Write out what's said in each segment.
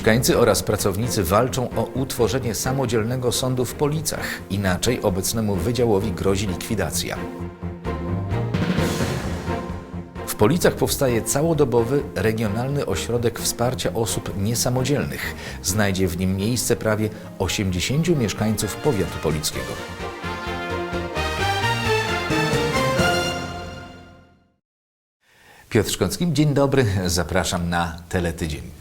Mieszkańcy oraz pracownicy walczą o utworzenie samodzielnego sądu w Policach. Inaczej obecnemu wydziałowi grozi likwidacja. W Policach powstaje całodobowy regionalny ośrodek wsparcia osób niesamodzielnych. Znajdzie w nim miejsce prawie 80 mieszkańców powiatu polickiego. Piotr Szkocki, dzień dobry, zapraszam na Teletydzień.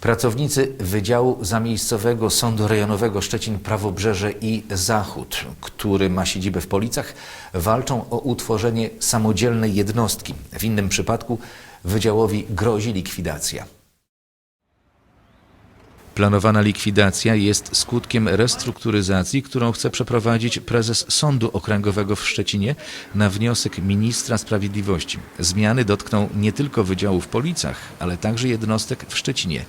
Pracownicy Wydziału Zamiejscowego Sądu Rejonowego Szczecin Prawobrzeże i Zachód, który ma siedzibę w Policach, walczą o utworzenie samodzielnej jednostki. W innym przypadku wydziałowi grozi likwidacja. Planowana likwidacja jest skutkiem restrukturyzacji, którą chce przeprowadzić prezes Sądu Okręgowego w Szczecinie na wniosek ministra sprawiedliwości. Zmiany dotkną nie tylko wydziału w Policach, ale także jednostek w Szczecinie.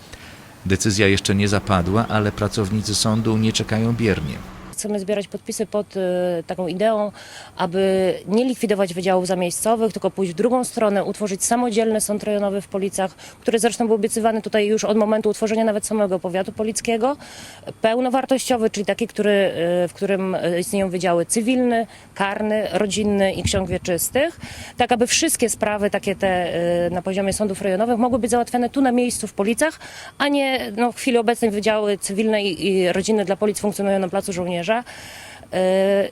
Decyzja jeszcze nie zapadła, ale pracownicy sądu nie czekają biernie. Chcemy zbierać podpisy pod y, taką ideą, aby nie likwidować wydziałów zamiejscowych, tylko pójść w drugą stronę, utworzyć samodzielny sąd rejonowy w Policach, który zresztą był obiecywany tutaj już od momentu utworzenia nawet samego powiatu polickiego. Pełnowartościowy, czyli taki, który, y, w którym y, istnieją wydziały cywilny, karny, rodzinny i ksiąg wieczystych, tak aby wszystkie sprawy takie te na poziomie sądów rejonowych mogły być załatwiane tu na miejscu w Policach, a nie no, w chwili obecnej wydziały cywilne i rodzinne dla Policji funkcjonują na Placu Żołnierza. Yy,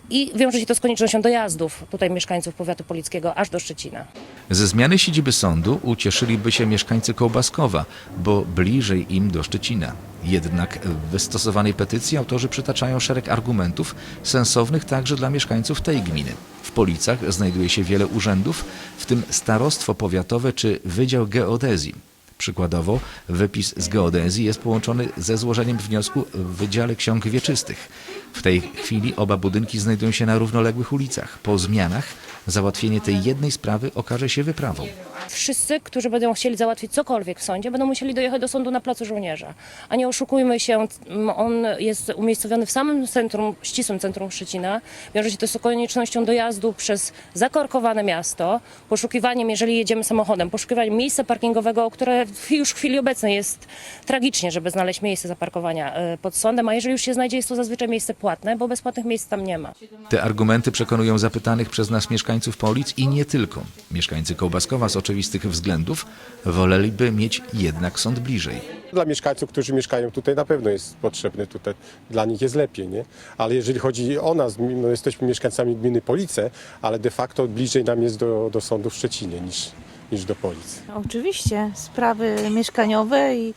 I wiąże się to z koniecznością dojazdów tutaj mieszkańców powiatu polickiego aż do Szczecina. Ze zmiany siedziby sądu ucieszyliby się mieszkańcy Kołbaskowa, bo bliżej im do Szczecina. Jednak w wystosowanej petycji autorzy przytaczają szereg argumentów sensownych także dla mieszkańców tej gminy. W Policach znajduje się wiele urzędów, w tym starostwo powiatowe czy Wydział Geodezji. Przykładowo, wypis z geodezji jest połączony ze złożeniem wniosku w Wydziale Ksiąg Wieczystych. W tej chwili oba budynki znajdują się na równoległych ulicach. Po zmianach załatwienie tej jednej sprawy okaże się wyprawą. Wszyscy, którzy będą chcieli załatwić cokolwiek w sądzie, będą musieli dojechać do sądu na Placu Żołnierza. A nie oszukujmy się, on jest umiejscowiony w samym centrum, ścisłym centrum Szczecina. Wiąże się to z koniecznością dojazdu przez zakorkowane miasto, poszukiwaniem, jeżeli jedziemy samochodem, poszukiwaniem miejsca parkingowego, które już w chwili obecnej jest tragicznie, żeby znaleźć miejsce zaparkowania e, pod sądem, a jeżeli już się znajdzie, jest to zazwyczaj miejsce płatne, bo bezpłatnych miejsc tam nie ma. Te argumenty przekonują zapytanych przez nas mieszkańców Polic i nie tylko. Mieszkańcy Kołbaskowa z oczywistych względów woleliby mieć jednak sąd bliżej. Dla mieszkańców, którzy mieszkają tutaj, na pewno jest potrzebny tutaj. Dla nich jest lepiej, nie? Ale jeżeli chodzi o nas, no jesteśmy mieszkańcami gminy Police, ale de facto bliżej nam jest do, do sądu w Szczecinie niż, niż do Polic. Oczywiście, sprawy mieszkaniowe i,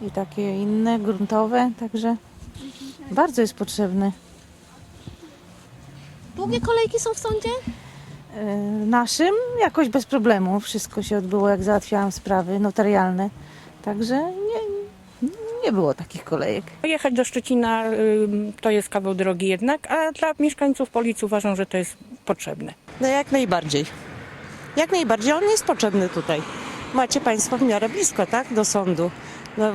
i takie inne, gruntowe, także bardzo jest potrzebny. Długie kolejki są w sądzie? E, Naszym jakoś bez problemu wszystko się odbyło, jak załatwiałam sprawy notarialne, także nie, nie było takich kolejek. Jechać do Szczecina ym, to jest kawał drogi jednak, a dla mieszkańców Policji uważam, że to jest potrzebne. No jak najbardziej. Jak najbardziej on jest potrzebny tutaj. Macie Państwo w miarę blisko, tak? Do sądu. No,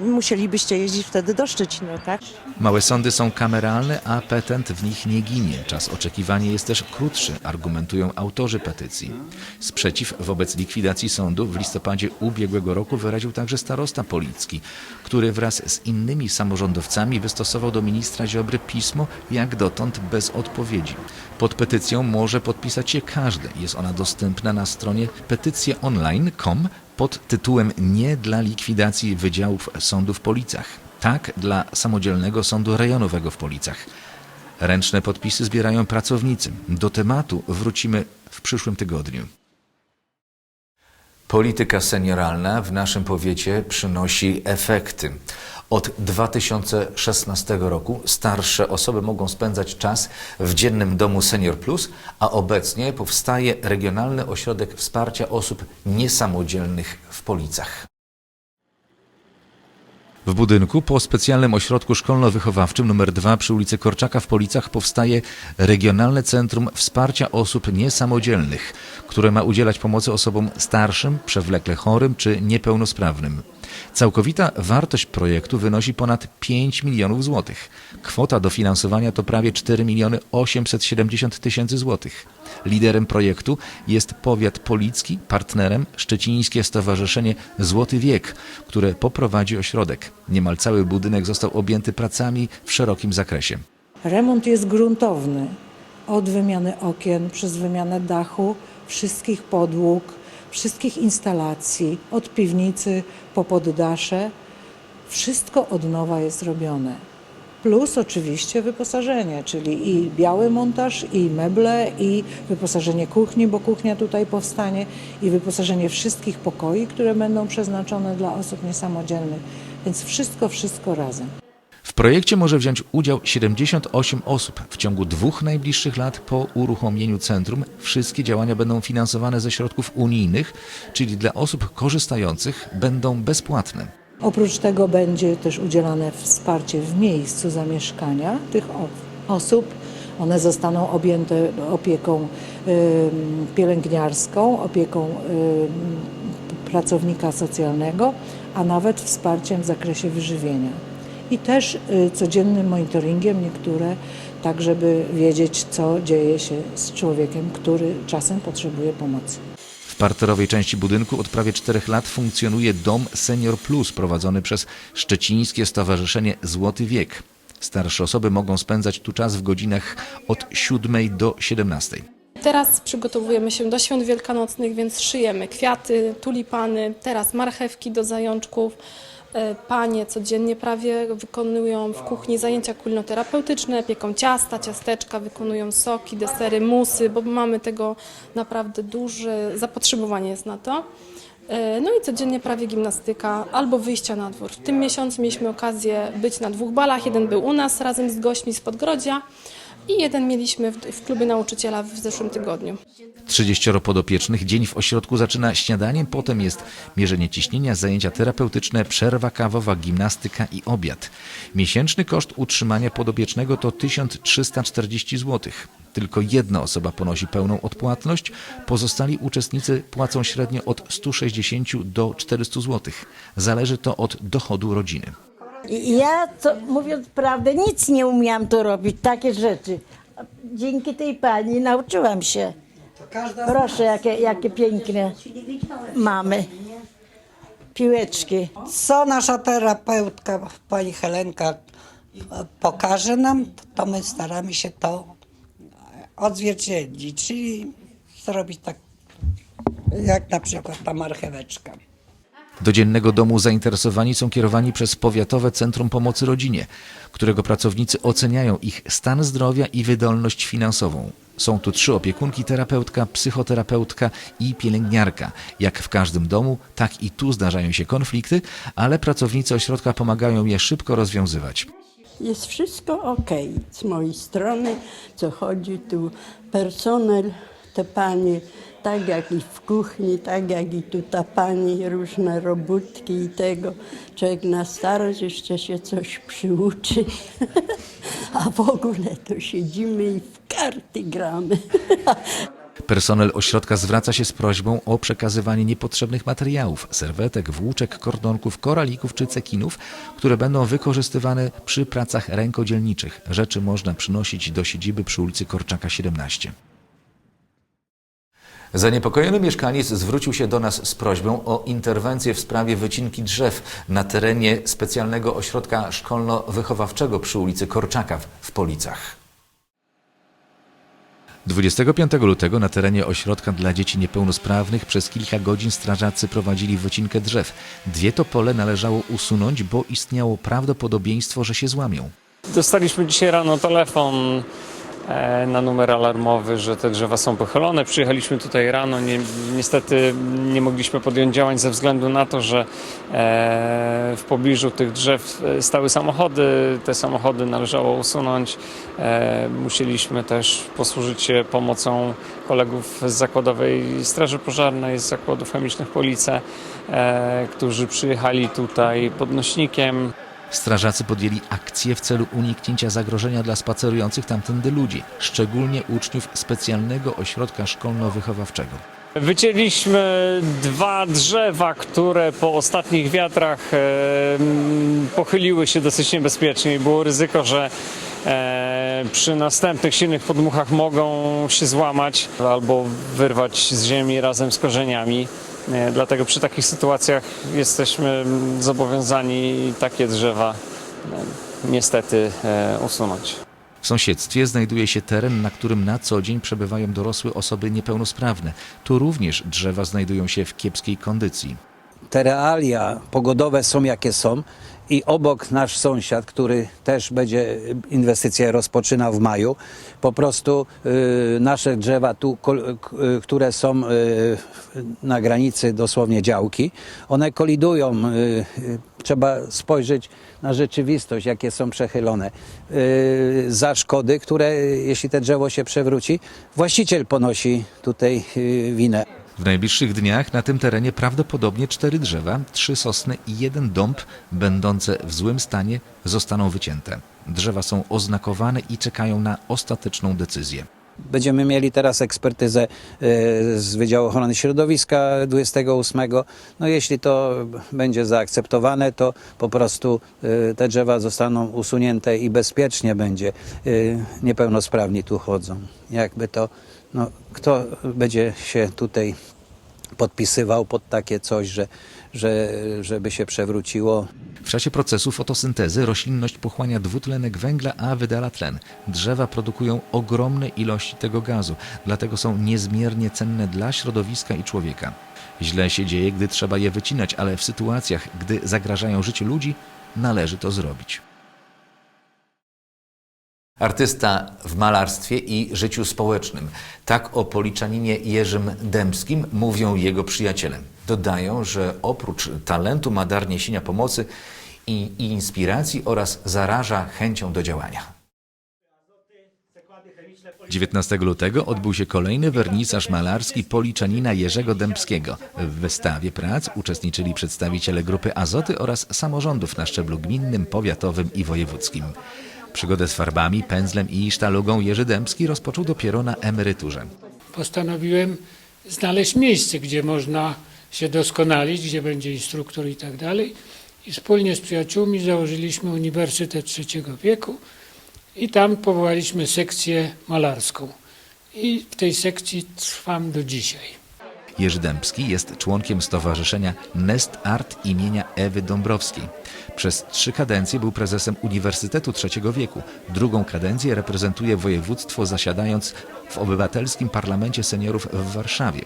musielibyście jeździć wtedy do Szczecina, tak? Małe sądy są kameralne, a petent w nich nie ginie. Czas oczekiwania jest też krótszy, argumentują autorzy petycji. Sprzeciw wobec likwidacji sądu w listopadzie ubiegłego roku wyraził także starosta Policki, który wraz z innymi samorządowcami wystosował do ministra Ziobry pismo, jak dotąd bez odpowiedzi. Pod petycją może podpisać się każdy. Jest ona dostępna na stronie petycjeonline.com pod tytułem Nie dla likwidacji wydziałów sądu w Policach. Tak dla samodzielnego sądu rejonowego w Policach. Ręczne podpisy zbierają pracownicy. Do tematu wrócimy w przyszłym tygodniu. Polityka senioralna w naszym powiecie przynosi efekty. Od 2016 roku starsze osoby mogą spędzać czas w dziennym domu Senior Plus, a obecnie powstaje Regionalny Ośrodek Wsparcia Osób Niesamodzielnych w Policach. W budynku po specjalnym ośrodku szkolno-wychowawczym nr 2 przy ulicy Korczaka w Policach powstaje Regionalne Centrum Wsparcia Osób Niesamodzielnych, które ma udzielać pomocy osobom starszym, przewlekle chorym czy niepełnosprawnym. Całkowita wartość projektu wynosi ponad 5 milionów złotych. Kwota dofinansowania to prawie 4 miliony 870 tysięcy złotych. Liderem projektu jest powiat policki, partnerem Szczecińskie Stowarzyszenie Złoty Wiek, które poprowadzi ośrodek. Niemal cały budynek został objęty pracami w szerokim zakresie. Remont jest gruntowny. Od wymiany okien, przez wymianę dachu, wszystkich podłóg, wszystkich instalacji, od piwnicy po poddasze. Wszystko od nowa jest robione. Plus oczywiście wyposażenie, czyli i biały montaż, i meble, i wyposażenie kuchni, bo kuchnia tutaj powstanie, i wyposażenie wszystkich pokoi, które będą przeznaczone dla osób niesamodzielnych. Więc wszystko, wszystko razem. Projekcie może wziąć udział 78 osób. W ciągu dwóch najbliższych lat po uruchomieniu centrum wszystkie działania będą finansowane ze środków unijnych, czyli dla osób korzystających będą bezpłatne. Oprócz tego będzie też udzielane wsparcie w miejscu zamieszkania tych osób. One zostaną objęte opieką pielęgniarską, opieką pracownika socjalnego, a nawet wsparciem w zakresie wyżywienia. I też y, codziennym monitoringiem niektóre, tak żeby wiedzieć, co dzieje się z człowiekiem, który czasem potrzebuje pomocy. W parterowej części budynku od prawie czterech lat funkcjonuje Dom Senior Plus prowadzony przez Szczecińskie Stowarzyszenie Złoty Wiek. Starsze osoby mogą spędzać tu czas w godzinach od 7 do 17. Teraz przygotowujemy się do świąt wielkanocnych, więc szyjemy kwiaty, tulipany, teraz marchewki do zajączków. E, Panie codziennie prawie wykonują w kuchni zajęcia kulinoterapeutyczne, pieką ciasta, ciasteczka, wykonują soki, desery, musy, bo mamy tego naprawdę duże zapotrzebowanie jest na to. E, No i codziennie prawie gimnastyka albo wyjścia na dwór. W tym miesiącu mieliśmy okazję być na dwóch balach. Jeden był u nas razem z gośćmi z Podgrodzia i jeden mieliśmy w, w klubie nauczyciela w zeszłym tygodniu. 30 podopiecznych dzień w ośrodku zaczyna śniadaniem, potem jest mierzenie ciśnienia, zajęcia terapeutyczne, przerwa kawowa, gimnastyka i obiad. Miesięczny koszt utrzymania podopiecznego to 1340 zł. Tylko jedna osoba ponosi pełną odpłatność, pozostali uczestnicy płacą średnio od 160 do 400 zł. Zależy to od dochodu rodziny. I Ja, to, mówiąc prawdę, nic nie umiałam to robić, takie rzeczy. Dzięki tej pani nauczyłam się. Proszę, jakie, jakie piękne mamy. Piłeczki. Co nasza terapeutka, pani Helenka, pokaże nam, to my staramy się to odzwierciedlić, czyli zrobić tak, jak na przykład ta marcheweczka. Do dziennego domu zainteresowani są kierowani przez Powiatowe Centrum Pomocy Rodzinie, którego pracownicy oceniają ich stan zdrowia i wydolność finansową. Są tu trzy opiekunki, terapeutka, psychoterapeutka i pielęgniarka. Jak w każdym domu, tak i tu zdarzają się konflikty, ale pracownicy ośrodka pomagają je szybko rozwiązywać. Jest wszystko ok z mojej strony, co chodzi tu personel, te panie, tak jak i w kuchni, tak jak i tu ta pani, różne robótki i tego. Człowiek na starość jeszcze się coś przyuczy, a w ogóle to siedzimy i w karty gramy. Personel ośrodka zwraca się z prośbą o przekazywanie niepotrzebnych materiałów, serwetek, włóczek, kordonków, koralików czy cekinów, które będą wykorzystywane przy pracach rękodzielniczych. Rzeczy można przynosić do siedziby przy ulicy Korczaka 17. Zaniepokojony mieszkaniec zwrócił się do nas z prośbą o interwencję w sprawie wycinki drzew na terenie specjalnego ośrodka szkolno-wychowawczego przy ulicy Korczaka w- Policach. 25 lutego na terenie ośrodka dla dzieci niepełnosprawnych przez kilka godzin strażacy prowadzili wycinkę drzew. Dwie topole należało usunąć, bo istniało prawdopodobieństwo, że się złamią. Dostaliśmy dzisiaj rano telefon na numer alarmowy, że te drzewa są pochylone. Przyjechaliśmy tutaj rano. Nie, niestety nie mogliśmy podjąć działań ze względu na to, że e, w pobliżu tych drzew e, stały samochody. Te samochody należało usunąć. E, musieliśmy też posłużyć się pomocą kolegów z Zakładowej Straży Pożarnej, z Zakładów Chemicznych Police, e, którzy przyjechali tutaj podnośnikiem. Strażacy podjęli akcję w celu uniknięcia zagrożenia dla spacerujących tamtędy ludzi, szczególnie uczniów specjalnego ośrodka szkolno-wychowawczego. Wycięliśmy dwa drzewa, które po ostatnich wiatrach e, pochyliły się dosyć niebezpiecznie i było ryzyko, że e, przy następnych silnych podmuchach mogą się złamać albo wyrwać z ziemi razem z korzeniami. Dlatego przy takich sytuacjach jesteśmy zobowiązani takie drzewa e, niestety e, usunąć. W sąsiedztwie znajduje się teren, na którym na co dzień przebywają dorosłe osoby niepełnosprawne. Tu również drzewa znajdują się w kiepskiej kondycji. te realia pogodowe są jakie są i obok nasz sąsiad, który też będzie inwestycje rozpoczynał w maju, po prostu y, nasze drzewa tu, y, które są y, na granicy dosłownie działki, one kolidują. Y, trzeba spojrzeć na rzeczywistość, jakie są przechylone. Y, za szkody, które jeśli te drzewo się przewróci, właściciel ponosi tutaj y, winę. W najbliższych dniach na tym terenie prawdopodobnie cztery drzewa, trzy sosny i jeden dąb, będące w złym stanie, zostaną wycięte. Drzewa są oznakowane i czekają na ostateczną decyzję. Będziemy mieli teraz ekspertyzę e, z Wydziału Ochrony Środowiska 28. No jeśli to będzie zaakceptowane, to po prostu e, te drzewa zostaną usunięte i bezpiecznie będzie. E, Niepełnosprawni tu chodzą. Jakby to, no, kto będzie się tutaj podpisywał pod takie coś, że, że żeby się przewróciło, W czasie procesu fotosyntezy roślinność pochłania dwutlenek węgla, a wydala tlen. Drzewa produkują ogromne ilości tego gazu, dlatego są niezmiernie cenne dla środowiska i człowieka. Źle się dzieje, gdy trzeba je wycinać, ale w sytuacjach, gdy zagrażają życiu ludzi, należy to zrobić. Artysta w malarstwie i życiu społecznym. Tak o policzaninie Jerzym Dębskim mówią jego przyjaciele. Dodają, że oprócz talentu ma dar niesienia pomocy i, i inspiracji oraz zaraża chęcią do działania. 19 lutego odbył się kolejny wernisaż malarski Policzanina Jerzego Dębskiego. W wystawie prac uczestniczyli przedstawiciele grupy Azoty oraz samorządów na szczeblu gminnym, powiatowym i wojewódzkim. Przygodę z farbami, pędzlem i sztalugą Jerzy Dębski rozpoczął dopiero na emeryturze. postanowiłem znaleźć miejsce, gdzie można się doskonalić, gdzie będzie instruktor i tak dalej. I wspólnie z przyjaciółmi założyliśmy Uniwersytet Trzeciego Wieku i tam powołaliśmy sekcję malarską. I w tej sekcji trwam do dzisiaj. Jerzy Dębski jest członkiem stowarzyszenia Nest Art imienia Ewy Dąbrowskiej. Przez trzy kadencje był prezesem Uniwersytetu Trzeciego Wieku. Drugą kadencję reprezentuje województwo zasiadając w Obywatelskim Parlamencie Seniorów w Warszawie.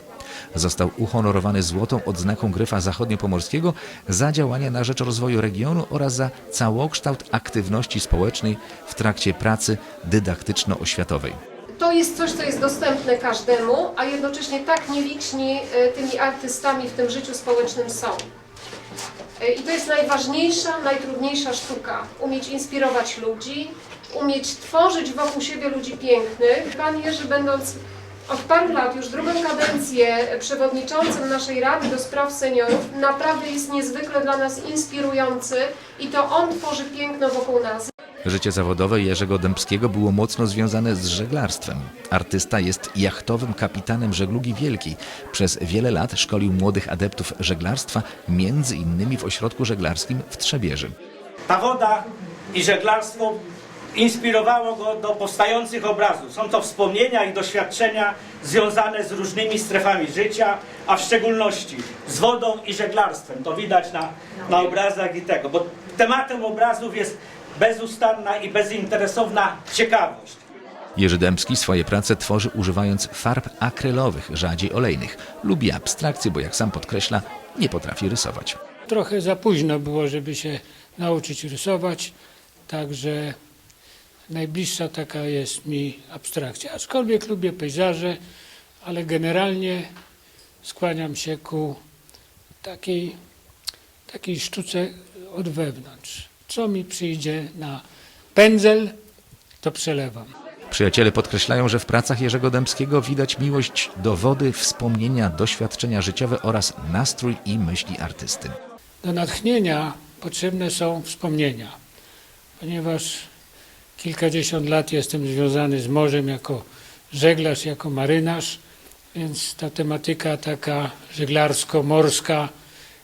Został uhonorowany złotą odznaką Gryfa Zachodniopomorskiego za działania na rzecz rozwoju regionu oraz za całokształt aktywności społecznej w trakcie pracy dydaktyczno-oświatowej. To jest coś, co jest dostępne każdemu, a jednocześnie tak nieliczni e, tymi artystami w tym życiu społecznym są. E, I to jest najważniejsza, najtrudniejsza sztuka. Umieć inspirować ludzi, umieć tworzyć wokół siebie ludzi pięknych. Pan Jerzy, będąc od paru lat, już drugą kadencję przewodniczącym naszej Rady do Spraw Seniorów, naprawdę jest niezwykle dla nas inspirujący i to on tworzy piękno wokół nas. Życie zawodowe Jerzego Dębskiego było mocno związane z żeglarstwem. Artysta jest jachtowym kapitanem żeglugi wielkiej. Przez wiele lat szkolił młodych adeptów żeglarstwa, między innymi w ośrodku żeglarskim w Trzebieży. Ta woda i żeglarstwo inspirowało go do powstających obrazów. Są to wspomnienia i doświadczenia związane z różnymi strefami życia, a w szczególności z wodą i żeglarstwem. To widać na, na obrazach i tego, bo tematem obrazów jest bezustanna i bezinteresowna ciekawość. Jerzy Dębski swoje prace tworzy używając farb akrylowych, rzadziej olejnych. Lubi abstrakcję, bo jak sam podkreśla, nie potrafi rysować. Trochę za późno było, żeby się nauczyć rysować, także najbliższa taka jest mi abstrakcja. Aczkolwiek lubię pejzaże, ale generalnie skłaniam się ku takiej, takiej sztuce od wewnątrz. Co mi przyjdzie na pędzel, to przelewam. Przyjaciele podkreślają, że w pracach Jerzego Dębskiego widać miłość do wody, wspomnienia, doświadczenia życiowe oraz nastrój i myśli artysty. Do natchnienia potrzebne są wspomnienia, ponieważ kilkadziesiąt lat jestem związany z morzem jako żeglarz, jako marynarz, więc ta tematyka taka żeglarsko-morska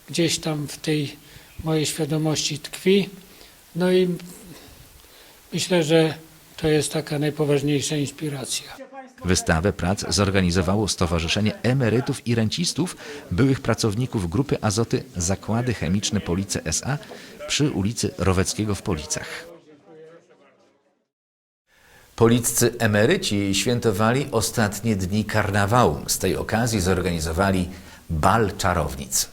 gdzieś tam w tej mojej świadomości tkwi. No i myślę, że to jest taka najpoważniejsza inspiracja. Wystawę prac zorganizowało Stowarzyszenie Emerytów i Rencistów, byłych pracowników Grupy Azoty Zakłady Chemiczne Police SA przy ulicy Roweckiego w Policach. Policcy emeryci świętowali ostatnie dni karnawału. Z tej okazji zorganizowali bal czarownic.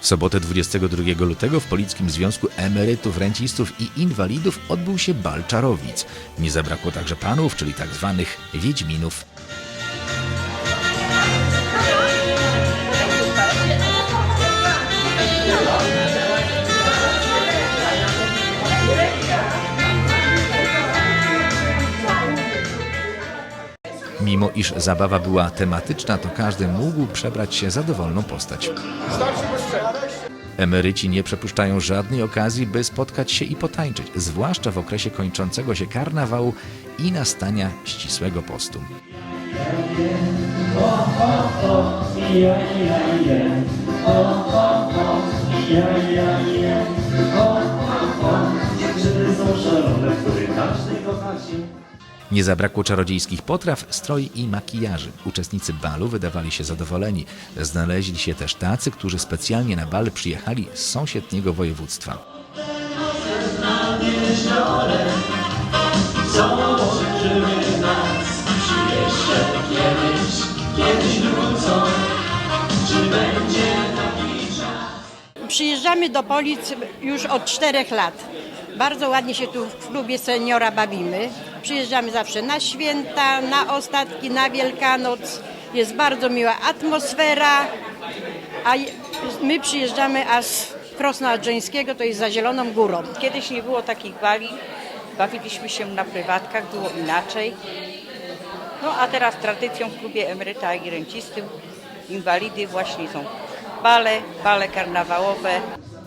W sobotę 22 lutego w Polickim Związku Emerytów, Rencistów i Inwalidów odbył się bal czarownic. Nie zabrakło także panów, czyli tak zwanych wiedźminów. Mimo iż zabawa była tematyczna, to każdy mógł przebrać się za dowolną postać. Emeryci nie przepuszczają żadnej okazji, by spotkać się i potańczyć, zwłaszcza w okresie kończącego się karnawału i nastania ścisłego postu. Nie zabrakło czarodziejskich potraw, stroi i makijaży. Uczestnicy balu wydawali się zadowoleni. Znaleźli się też tacy, którzy specjalnie na bal przyjechali z sąsiedniego województwa. Przyjeżdżamy do Polic już od czterech lat. Bardzo ładnie się tu w klubie seniora bawimy. Przyjeżdżamy zawsze na święta, na ostatki, na Wielkanoc. Jest bardzo miła atmosfera, a my przyjeżdżamy aż Krosna Odrzeńskiego, to jest za Zieloną Górą. Kiedyś nie było takich bali, bawiliśmy się na prywatkach, było inaczej. No a teraz tradycją w klubie emeryta i rencisty, inwalidy właśnie są bale, bale karnawałowe.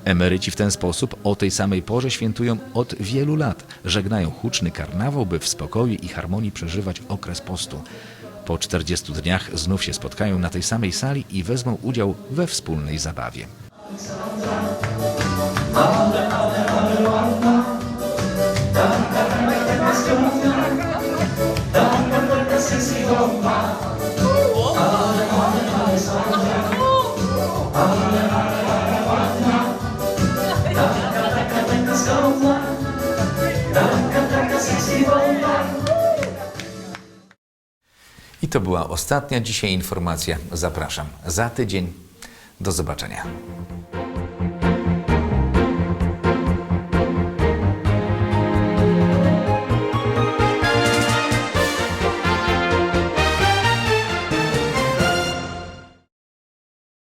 Emeryci w ten sposób o tej samej porze świętują od wielu lat. Żegnają huczny karnawał, by w spokoju i harmonii przeżywać okres postu. Po 40 dniach znów się spotkają na tej samej sali i wezmą udział we wspólnej zabawie. I to była ostatnia dzisiaj informacja. Zapraszam za tydzień. Do zobaczenia.